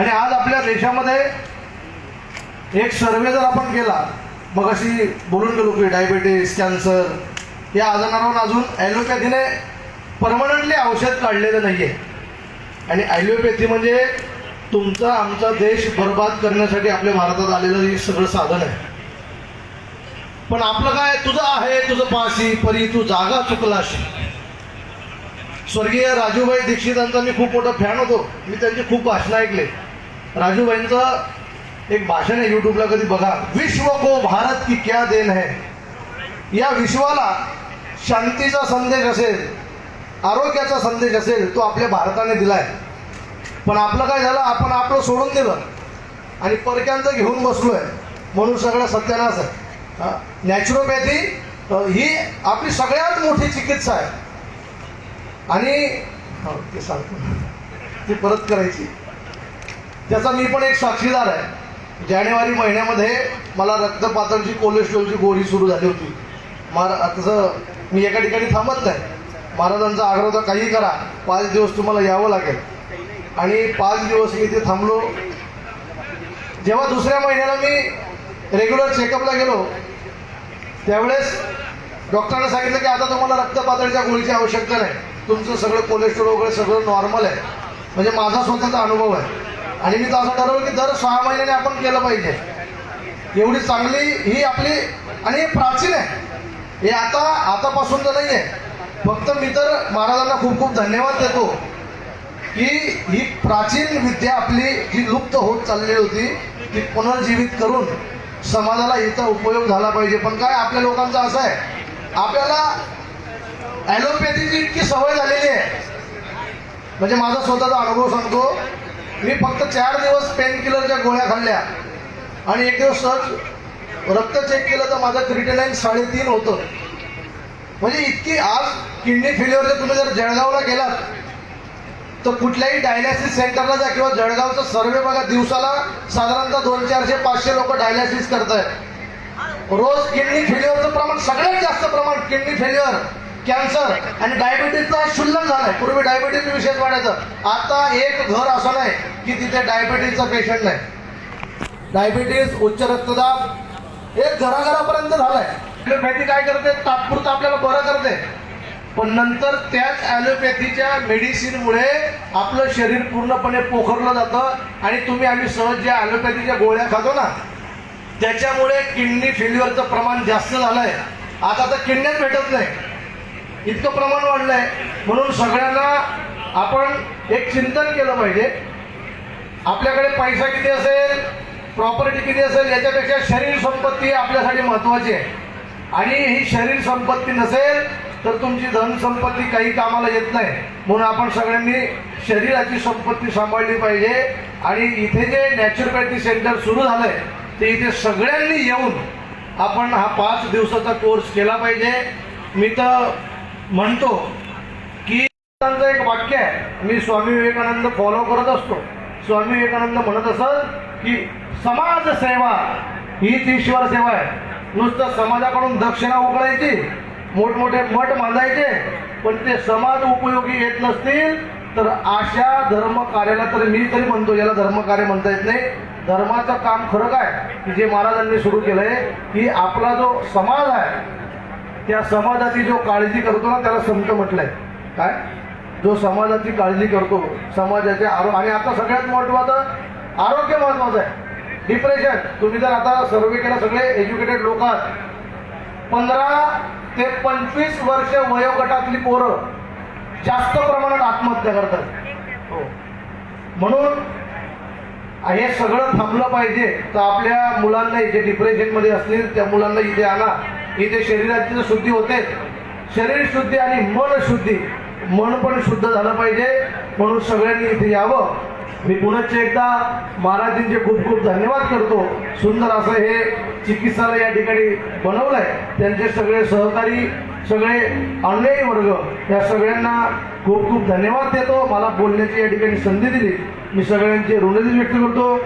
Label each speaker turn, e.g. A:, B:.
A: आणि आज आपल्या देशामध्ये एक सर्वे जर आपण केला मग अशी बोलून गेलो की डायबिटीस कॅन्सर या आजारांवर अजून ॲलोपॅथीने परमनंटली औषध काढलेलं नाही आहे आणि ॲलोपॅथी म्हणजे तुमचा आमचा देश बर्बाद करण्यासाठी आपल्या भारतात आलेलं हे सगळं साधन आहे. पण आपलं काय तुझं आहे तुझं पाशी परी तू जागा चुकलास स्वर्गीय राजूभाई दीक्षितांचा मी खूप मोठा फॅन होतो. मी त्यांची खूप भाषणं ऐकले. राजूबाईंचं एक भाषण आहे युट्यूबला कधी बघा. विश्व को भारत की क्या देन है. या विश्वाला शांतीचा संदेश असेल आरोग्याचा संदेश असेल तो आपल्या भारताने दिलाय. पण आपलं काय झालं? आपण आपलं सोडून दिलं. आणि परक्यांचं घेऊन बसलोय. म्हणून सगळं सत्यानाश आहे. नॅचरोपॅथी ही आपली सगळ्यात मोठी चिकित्सा आहे. आणि हो, ते सांगतो. ती परत करायची. त्याचा मी पण एक साक्षीदार आहे. जानेवारी महिन्यामध्ये मला रक्तपातळची कोलेस्ट्रॉलची गोळी सुरू झाली होती. मारा तसं मी एका ठिकाणी थांबत नाही. महाराजांचा आग्रह होता काही करा पाच दिवस तुम्हाला यावं लागेल. आणि पाच दिवस मी इथे थांबलो. जेव्हा दुसऱ्या महिन्याला मी रेग्युलर चेकअपला गेलो त्यावेळेस डॉक्टरांनी सांगितलं की आता तुम्हाला रक्तपातळीच्या गोळीची आवश्यकता नाही. तुमचं सगळं कोलेस्ट्रॉल वगैरे सगळं नॉर्मल आहे. म्हणजे माझा स्वतःचा अनुभव आहे. आणि मी तर असं ठरवलं की दर सहा महिन्याने आपण केलं पाहिजे. एवढी चांगली ही आपली आणि हे प्राचीन आहे. हे आता आतापासून तर नाही आहे फक्त मी तर महाराजांना खूप खूप धन्यवाद देतो की ही प्राचीन विद्या आपली जी लुप्त होत चाललेली होती ती पुनर्जीवित करून समाजाला हिचा उपयोग झाला पाहिजे. पण काय आपल्या लोकांचं असं आहे आपल्याला ॲलोपॅथीची इतकी सवय झालेली आहे. म्हणजे माझा स्वतःचा अनुभव सांगतो मी फक्त चार दिवस पेन किलरच्या गोळ्या खाल्ल्या. आणि एक दिवस सहज रक्त चेक केलं तर माझं क्रिटेनाईन साडेतीन होतं. म्हणजे इतकी आज किडनी फेल्युअरचं तुम्ही जर जळगावला गेलात तर कुठल्याही डायलिसिस सेंटरला जा किंवा जळगावचा सर्वे बघा दिवसाला साधारणतः दोन चारशे पाचशे लोक डायलिसिस करत आहेत रोज किडनी फेल्युअरचं प्रमाण सगळ्यात जास्त प्रमाण किडनी फेल्युअर कॅन्सर आणि डायबिटीजचा शुल्लक झालाय. पूर्वी डायबिटीज विशेष वाढायचं. आता एक घर असं नाही की तिथे डायबिटीजचा पेशंट नाही. डायबिटीज उच्च रक्तदाब एक घराघरापर्यंत झालाय. ॲलोपॅथी काय करते? तात्पुरतं आपल्याला बरं करते. पण नंतर त्याच ॲलोपॅथीच्या मेडिसिनमुळे आपलं शरीर पूर्णपणे पोखरलं जातं आणि तुम्ही आम्ही सहज ज्या ॲलोपॅथीच्या गोळ्या खातो ना त्याच्यामुळे किडनी फेल्युअरचं प्रमाण जास्त झालंय. आता तर किडण्याच भेटत नाही. इतकं प्रमाण वाढलंय. म्हणून सगळ्यांना आपण एक चिंतन केलं पाहिजे. आपल्याकडे पैसा किती असेल प्रॉपर्टी किती असेल याच्यापेक्षा शरीर संपत्ती आपल्यासाठी महत्वाची आहे. आणि ही शरीर संपत्ती नसेल तर तुमची धनसंपत्ती काही कामाला येत नाही. म्हणून आपण सगळ्यांनी शरीराची संपत्ती सांभाळली पाहिजे. आणि इथे जे नॅचरोपॅथी सेंटर सुरू झालंय ते इथे सगळ्यांनी येऊन आपण हा पाच दिवसाचा कोर्स केला पाहिजे. मी तर म्हणतो की एक वाक्य आहे. मी स्वामी विवेकानंद फॉलो करत असतो. स्वामी विवेकानंद म्हणत असत की समाज सेवा हीच ईश्वर सेवा आहे. नुसतं समाजाकडून दक्षिणा उकळायची मोठमोठे मठ बांधायचे पण ते समाज उपयोगी येत नसतील तर अशा धर्म कार्याला तर मी तरी म्हणतो याला धर्म कार्य म्हणता येत नाही. धर्माचं काम खरं काय? की जे महाराजांनी सुरू केलंय की आपला जो समाज आहे त्या समाजाची जो काळजी करतो ना त्याला संत म्हटलंय. काय? जो समाजाची काळजी करतो समाजाचे आरोग्य आणि आता सगळ्यात महत्वाचं आरोग्य महत्वाचं आहे. डिप्रेशन तुम्ही जर आता सर्वे केला सगळे एज्युकेटेड लोक आहात. पंधरा ते पंचवीस वर्ष वयोगटातली पोरं जास्त प्रमाणात आत्महत्या करतात. हो. म्हणून हे सगळं थांबलं पाहिजे. तर आपल्या मुलांना जे डिप्रेशनमध्ये असतील त्या मुलांना इथे आणा. इथे शरीराची शुद्धी होते शरीर शुद्धी आणि मन शुद्धी मन पण शुद्ध झालं पाहिजे. म्हणून सगळ्यांनी इथे यावं. मी पुनश्च एकदा महाराजांचे खूप खूप धन्यवाद करतो. सुंदर असं हे चिकित्सालय या ठिकाणी बनवलंय. त्यांचे सगळे सहकारी सगळे अनुयायी वर्ग या सगळ्यांना खूप खूप धन्यवाद देतो. मला बोलण्याची या ठिकाणी संधी दिली. मी सगळ्यांचे ऋणही व्यक्त करतो.